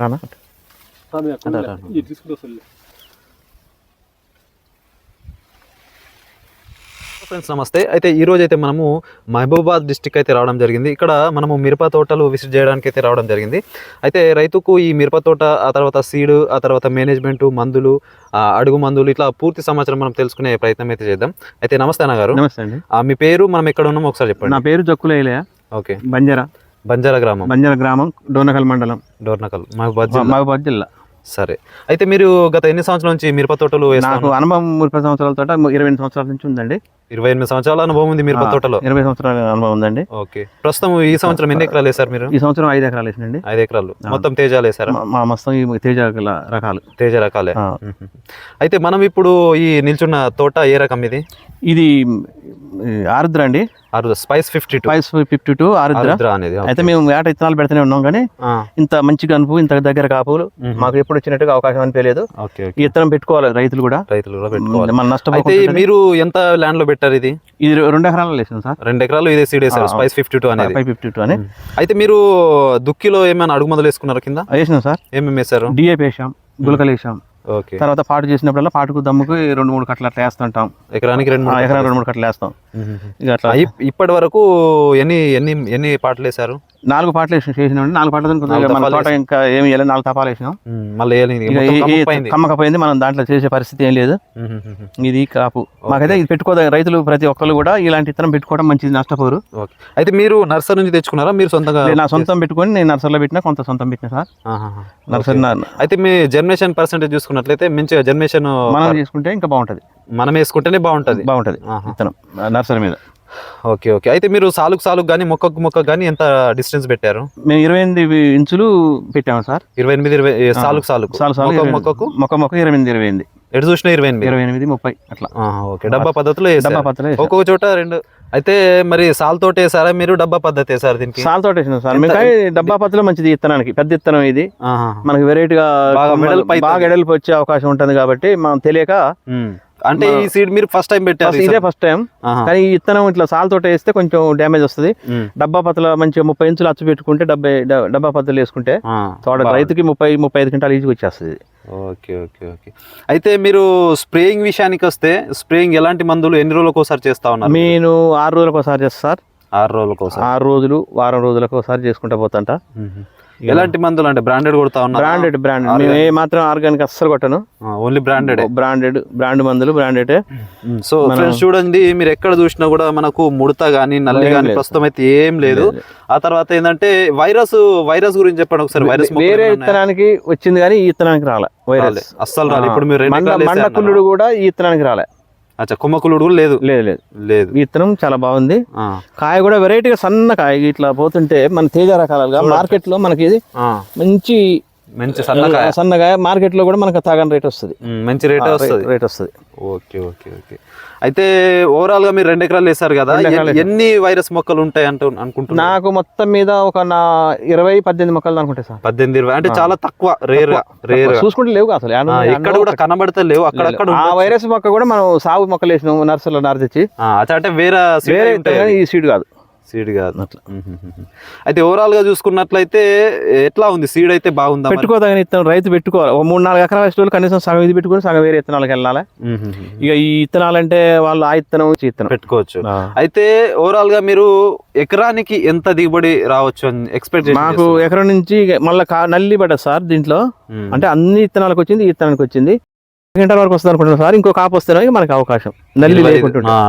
రానా. Friends నమస్తే అయితే ఈ రోజు అయితే మనము మహబూబాద్ డిస్టిక్ అయితే రావడం జరిగింది. ఇక్కడ మనము మిరప తోటలు విజిట్ చేయడానికి అయితే రావడం జరిగింది. అయితే రైతుకు ఈ మిరప తోట ఆ తర్వాత సీడ్ ఆ తర్వాత మేనేజ్మెంట్ మందులు అడుగు మందులు ఇట్లా పూర్తి సమాచారం మనం తెలుసుకునే ప్రయత్నం అయితే చేద్దాం. అయితే నమస్తే అన్న గారు. నమస్తే అండి. ఆ, మీ పేరు మనం ఎక్కడ ఉన్నామో ఒకసారి చెప్పండి. నా పేరు జక్కులేలయ ఓకే. బంజారా. బంజారా గ్రామం. బంజారా గ్రామం డోనకల్ మండలం. డోర్నకల్ మహబూబాద్ జిల్లా. సరే. అయితే మీరు గత ఎన్ని సంవత్సరాల నుంచి మిరప తోటలు నాకు? అనుభవం ముప్పై సంవత్సరాల తోట ఇరవై సంవత్సరాల నుంచి ఉందండి. ఇరవై ఎనిమిది సంవత్సరాల అనుభవం ఉంది మిరప ఆ, తోటలో? ఇరవై సంవత్సరాల అనుభవం ఉందండి. ఓకే. ప్రస్తుతం ఈ సంవత్సరం ఎన్ని ఎకరాలు వేసారు మీరు? ఈ సంవత్సరం ఐదు ఎకరాలు వేసినండి ఐదు ఎకరాలు. మొత్తం తేజాలు వేసారా మా- మొత్తం ఈ తేజ రకాలు తేజ రకాలే. అయితే మనం ఇప్పుడు ఈ నిల్చున్న తోట ఏ రకం ఇది? ఇది ఆరుద్ర అండి. ఆరు spice fifty two five fifty two Arudra. Arudra అనేది అయితే మేము వేట ఇత్తనాలు పెడుతూనే ఉన్నాం కానీ ఇంత మంచి కనుపు ఇంత దగ్గర కాపులు. మాకు ఎప్పుడు వచ్చినట్టుగా అవకాశం అనిపించలేదు ఈ ఇత్తనం పెట్టుకోవాలి రైతులు కూడా. రైతులు కూడా పెట్టుకోవాలి. మన అయితే నష్టపోతే మీరు ఎంత ల్యాండ్లో పెట్టారు ఇది? ఇది రెండు ఎకరాలు వేసాం సార్. రెండు ఎకరాలు ఇదే సీడ్ వేసారు స్పైస్ ఫిఫ్టీ టూ అనేది. ఫైవ్ ఫిఫ్టీ టూ అని అయితే మీరు దుక్కిలో ఏమైనా అడుగు మొదలు వేసుకున్నారు కింద? వేసినాం సార్. ఏమేమి వేసారు డిఏపి వేసాం గులకలు వేసాం. ఓకే. తర్వాత పాటు చేసినప్పుడల్లా పాటుకు దమ్ముకు రెండు మూడు కట్టలు అట్లా వేస్తుంటాం. ఎకరానికి రెండు ఆ, మూడు ఎకరా రెండు మూడు కట్టలు వేస్తాం. ఇక అట్లా ఇప్పటి వరకు ఎన్ని ఎన్ని ఎన్ని పాటలు వేసారు నాలుగు పాటలు వేసి చేసినాం నాలుగు పాటలు తోట ఇంకా ఏమి వేయలేదు నాలుగు తపాలు వేసినాం. మళ్ళీ కమ్మకపోయింది. మనం దాంట్లో చేసే పరిస్థితి ఏం లేదు. ఇది కాపు. మాకైతే ఇది పెట్టుకోదా రైతులు ప్రతి ఒక్కరు కూడా ఇలాంటి ఇత్తనం పెట్టుకోవడం మంచిది నష్టపోరు. అయితే మీరు నర్సరీ నుంచి తెచ్చుకున్నారా? మీరు సొంతంగా నా సొంతం పెట్టుకొని నేను నర్సరీలో పెట్టినా కొంత సొంతం పెట్టినా సార్. నర్సరీ అయితే మీ జర్మినేషన్ పర్సెంటేజ్ చూసుకున్నట్లయితే మంచిగా జర్మినేషన్ మనం చేసుకుంటే ఇంకా బాగుంటది. మనం వేసుకుంటేనే బాగుంటది. బాగుంటది ఆహా. ఇత్తనం నర్సరీ మీద. Okay okay. అయితే మీరు సాలుకు సాలుకు కానీ మొక్కకు మొక్కకు కానీ ఎంత డిస్టెన్స్ పెట్టారు? మేము ఇరవై ఎనిమిది ఇంచులు పెట్టాము సార్. ఇరవై ఎనిమిది ఇరవై సాలుకు సాలుకు. సాలు మొక్కకు మొక్క మొక్క ఇరవై ఎనిమిది ఇరవై ఎనిమిది. ఎటు చూసినా ఇరవై ఎనిమిది? ఇరవై ఎనిమిది ముప్పై అట్లా. ఓకే. డబ్బా పద్ధతిలో డబ్బా వేసాం. ఒక్కొక్క చోట రెండు. అయితే మరి సాల్ తోట వేసారా మీరు? డబ్బా పద్ధతి వేసారు దీనికి? సాల్ తోట వేసినాం సార్. మేము కానీ డబ్బా పత్రలో మంచిది ఇత్తనానికి. పెద్ద ఇత్తనం ఇది. మనకి వెరైటీగా బాగా ఎడల్పు వచ్చే అవకాశం ఉంటుంది కాబట్టి మనం తెలియక. అంటే ఈ సీడ్ మీరు ఫస్ట్ టైం పెట్టారు ఇదే ఫస్ట్ టైం. కానీ ఈ ఇత్తనం ఇట్లా సాల్ తోట వేస్తే కొంచెం డ్యామేజ్ వస్తుంది. డబ్బా పత్రల మంచిగా ముప్పై ఇంచులు అచ్చు పెట్టుకుంటే డబ్బై డబ్బా పత్రలు వేసుకుంటే తోట. రైతుకి ముప్పై ముప్పై ఐదు క్వింటాలు ఈజీగా వచ్చేస్తుంది. Okay okay okay. అయితే మీరు స్ప్రేయింగ్ విషయానికి వస్తే స్ప్రేయింగ్ ఎలాంటి మందులు ఎన్ని రోజులకు ఒకసారి చేస్తా ఉన్నారు నేను ఆరు రోజులకు ఒకసారి చేస్తా సార్. ఆరు రోజులకు ఆరు రోజులు వారం రోజులకు ఒకసారి చేసుకుంటా పోతాంట. మ్మ్. ఎలాంటి మందులు అంటే బ్రాండెడ్ కొడతా ఉన్నారు? బ్రాండెడ్ బ్రాండెడ్ మేము ఏ మాత్రం ఆర్గానిక్ అస్సలు కొట్టను. ఓన్లీ బ్రాండెడ్ బ్రాండెడ్ బ్రాండ్ మందులు బ్రాండెడ్ సో ఫ్రెండ్స్ చూడండి మీరు ఎక్కడ చూసినా కూడా మనకు ముడత గానీ నల్లి లేదు. ప్రస్తుతం అయితే ఏం లేదు. ఆ తర్వాత ఏంటంటే వైరస్ వైరస్ గురించి చెప్పండి ఒకసారి. వైరస్ వేరే? ఇత్తనానికి వచ్చింది కానీ ఈ ఇత్తనానికి రాలే వైరస్. అస్సలు రాలి. ఇప్పుడు మీరు రెండు మండ కూడా ఈ ఇత్తనానికి రాలే. అచ్చా కుమ్మకులుడు కూడా లేదు. లేదు లేదు. లేదు. ఈ ఇత్తనం చాలా బాగుంది. కాయ కూడా వెరైటీగా సన్న కాయ ఇట్లా పోతుంటే మన తేజ రకాలుగా మార్కెట్లో మనకి మంచి మంచి సన్నకాయ. మార్కెట్లో కూడా మనకు తగని రేట్ వస్తుంది. మంచి రేట్ వస్తుంది. రేట్ వస్తుంది. Okay okay okay. అయితే ఓవరాల్గా మీరు రెండు ఎకరాలు వేసారు కదా ఎన్ని- వైరస్ మొక్కలు ఉంటాయి అంటూ అనుకుంటున్నా నాకు మొత్తం మీద ఒక నా ఇరవై పద్దెనిమిది మొక్కలు అనుకుంటే సార్. పద్దెనిమిది ఇరవై అంటే చాలా తక్కువ రేర్గా రేర్ చూసుకుంటే లేవు అసలు ఎక్కడ కూడా కనబడితే లేవు అక్కడక్కడ ఆ. వైరస్ మొక్క కూడా మనం సాగు మొక్కలు వేసినాం నర్సరీలో నారు తెచ్చి. అంటే వేరే వేరే ఈ సీడ్ కాదు. సీడ్ కాదు మ్మ్. అయితే ఓవరాల్గా చూసుకున్నట్లయితే ఎట్లా ఉంది? సీడ్ అయితే బాగుందా? పెట్టుకోదగిన ఇత్తనం రైతు పెట్టుకోవాలి. ఒక మూడు నాలుగు ఎకరాల వేసిన వాళ్ళు కనీసం సగం ఇది పెట్టుకుని సగం వేరే ఇత్తనాలకు వెళ్ళాలి. ఇక ఈ ఇత్తనాలు అంటే వాళ్ళు ఆ ఇత్తనం ఇత్తనం. పెట్టుకోవచ్చు. అయితే ఓవరాల్గా మీరు ఎకరానికి ఎంత దిగుబడి రావచ్చు అని ఎక్స్పెక్ట్ మాకు ఎకరం నుంచి మళ్ళీ నల్లి పడ్డది సార్ దీంట్లో. అంటే అన్ని ఇత్తనాలకు వచ్చింది ఈ ఇత్తనానికి వచ్చింది. గంటల వరకు వస్తుంది అనుకుంటున్నాం సార్. ఇంకో కాపు వస్తేనే మనకి అవకాశం. నల్లి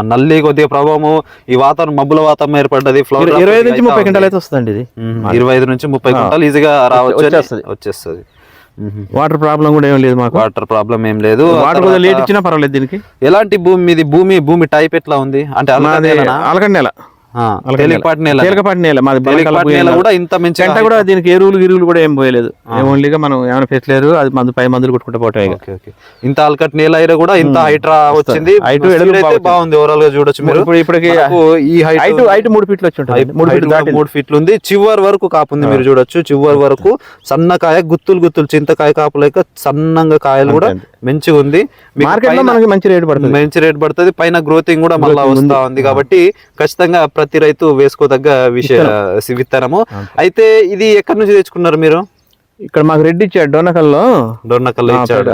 నల్లి కొద్దిగా ప్రభావము. ఈ వాతావరణం మబ్బుల వాతావరణం ఏర్పడ్డది ఫ్లవర్ ఇరవై- ఐదు నుంచి ముప్పై గంటలు అయితే వస్తుందండి ఇది. ఇరవై ఐదు నుంచి ముప్పై. క్వింటాలు ఈజీగా రావచ్చు వచ్చేస్తది. వచ్చేస్తుంది. వాటర్ ప్రాబ్లం కూడా ఏం లేదు మాకు. వాటర్ ప్రాబ్లం ఏం లేదు. వాటర్ కొద్దిగా లేట్ ఇచ్చినా పర్వాలేదు దీనికి. ఎలాంటి భూమి మీది? భూమి భూమి టైప్ ఎట్లా ఉంది? అంటే? అలకండి నేల. తేలికపాటి నేల. తేలికపాటి నేల. మాది తేలికపాటి బలకల నేల భూమి కూడా ఇంత మంచి చెంట కూడా దీనికి ఎరువులు గిరువులు కూడా ఏం పోయలేదు. ఓన్లీగా మనం ఏమైనా పెట్టలేరు అది మందు పై మందులు కొట్టుకుంటూ ఓకే ఇంత అల్కట్ నేల అయినా కూడా ఇంత హైట్ రా వచ్చింది. హైట్ ఎడలు బాగుంది. ఓవరాల్గా చూడొచ్చు మీరు. ఇప్పుడు ఇప్పటికి ఈ హైట్ హైట్ మూడు ఫీట్లు వచ్చి ఉంటుంది. మూడు ఫీట్లు కూడా దాటి మూడు ఫీట్లు ఉంది. చివరి వరకు కాపుంది మీరు చూడొచ్చు. చివరి వరకు సన్నకాయ గుత్తులు గుత్తులు చింతకాయ కాపు లేక సన్నంగా కాయలు కూడా. మంచిగా ఉంది. మీకు మార్కెట్లో పైన మనకి మంచి రేటు పడుతుంది. మంచి రేట్ పడుతుంది. పైన గ్రోతింగ్ కూడా మళ్ళీ వస్తా ఉంది. ఉంది కాబట్టి ఖచ్చితంగా ప్రతి రైతు వేసుకోదగ్గ విషయ విత్తనము. అయితే ఇది ఎక్కడి నుంచి తెచ్చుకున్నారు మీరు? ఇక్కడ మాకు రెడ్డి ఇచ్చాడు డోనకల్లో డొర్నకల్లో ఇచ్చాడు.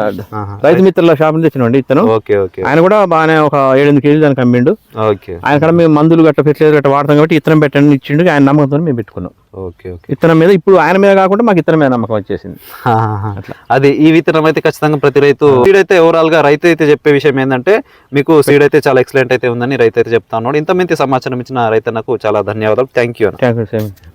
రైతు మిత్రుల షాప్ నుంచి తెచ్చినండి ఇతను. ఓకే ఓకే ఆయన కూడా బాగానే ఒక ఏడెనిమిది కేజీలు దానికి అమ్మిండు. ఓకే ఆయన కూడా మేము మందులు గట్ట ఫెర్టిలైజర్ గట్ట వాడతాం కాబట్టి ఇత్తనం పెట్టండి ఇచ్చిండు. ఆయన నమ్మకంతో మేము పెట్టుకున్నాం. Okay okay. ఇత్తనం మీద ఇప్పుడు ఆయన మీద కాకుండా మాకు ఇత్తనం మీద నమ్మకం వచ్చేసింది. అది ఈ విత్తనం అయితే ఖచ్చితంగా ప్రతి రైతు సీడ్ అయితే ఓవరాల్గా రైతు అయితే చెప్పే విషయం ఏంటంటే మీకు సీడ్ అయితే చాలా ఎక్సలెంట్ అయితే ఉందని రైతు అయితే చెప్తా ఉన్నాడు. ఇంత మంచి సమాచారం ఇచ్చిన రైతన్నకు చాలా ధన్యవాదాలు. Thank you thank you.